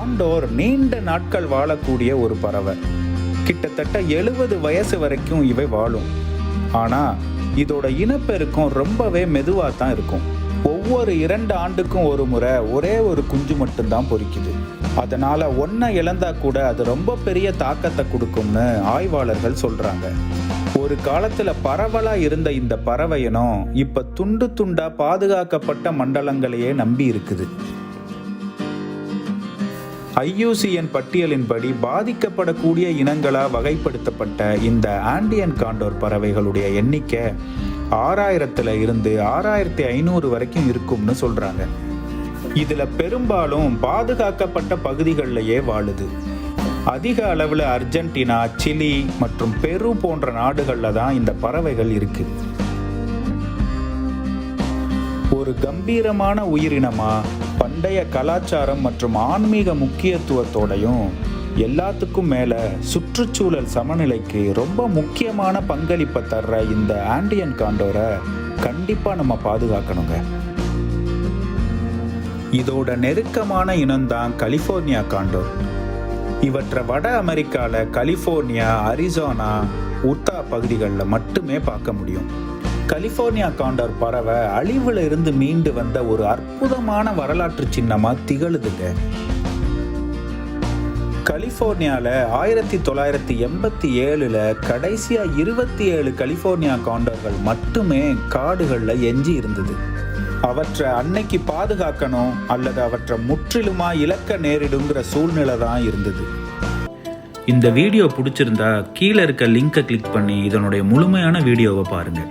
Condor நீண்ட நாட்கள் வாழக்கூடிய ஒரு பறவை. கிட்டத்தட்ட எழுபது வயசு வரைக்கும் இவை வாழும். ஆனா இதோட இனப்பெருக்கம் ரொம்பவே மெதுவாக தான் இருக்கும். ஒவ்வொரு இரண்டு ஆண்டுக்கும் ஒரு முறை ஒரே ஒரு குஞ்சு மட்டும்தான் பொறிக்குது. அதனால ஒன்றை இழந்தா கூட அது ரொம்ப பெரிய தாக்கத்தை கொடுக்கும்னு ஆய்வாளர்கள் சொல்றாங்க. ஒரு காலத்துல பரவலா இருந்த இந்த பறவை இப்ப துண்டு துண்டா பாதுகாக்கப்பட்ட மண்டலங்களையே நம்பி இருக்குது. ஐயூசிஎன் பட்டியலின்படி பாதிக்கப்படக்கூடிய இனங்களா வகைப்படுத்தப்பட்ட இந்த ஆண்டியன் காண்டோர் பறவைகளுடைய எண்ணிக்கை ஆறாயிரத்துல இருந்து ஆறாயிரத்தி ஐநூறு வரைக்கும் இருக்கும்னு சொல்றாங்க. இதுல பெரும்பாலும் பாதுகாக்கப்பட்ட பகுதிகளிலேயே வாழுது. அதிக அளவில் அர்ஜென்டினா சிலி மற்றும் பெரு போன்ற நாடுகளில் தான் இந்த பறவைகள் இருக்குது ஒரு கம்பீரமான உயிரினமா? பண்டைய கலாச்சாரம் மற்றும் ஆன்மீக முக்கியத்துவத்தோடையும் எல்லாத்துக்கும் மேல சுற்றுச்சூழல் சமநிலைக்கு ரொம்ப முக்கியமான பங்களிப்பை தர்ற இந்த ஆண்டியன் காண்டோரை கண்டிப்பா நம்ம பாதுகாக்கணுங்க. இதோட நெருக்கமான இனம்தான் கலிஃபோர்னியா காண்டோர். இவற்றை வட அமெரிக்காவில் கலிஃபோர்னியா அரிசோனா உத்தா பகுதிகளில் மட்டுமே பார்க்க முடியும். கலிஃபோர்னியா காண்டோர் பறவை அழிவுல இருந்து மீண்டு வந்த ஒரு அற்புதமான வரலாற்று சின்னமா திகழுதுங்க. கலிஃபோர்னியாவில் ஆயிரத்தி தொள்ளாயிரத்தி எண்பத்தி ஏழுல கடைசியா இருபத்தி ஏழு கலிஃபோர்னியா காண்டர்கள் மட்டுமே காடுகளில் எஞ்சி இருந்தது. அவற்றை அன்னைக்கு பாதுகாக்கணும் அல்லது அவற்றை முற்றிலுமா இழக்க நேரிடுங்கிற சூழ்நிலை தான் இருந்தது. இந்த வீடியோ பிடிச்சிருந்தா கீழே இருக்க லிங்கை கிளிக் பண்ணி இதனுடைய முழுமையான வீடியோவை பாருங்கள்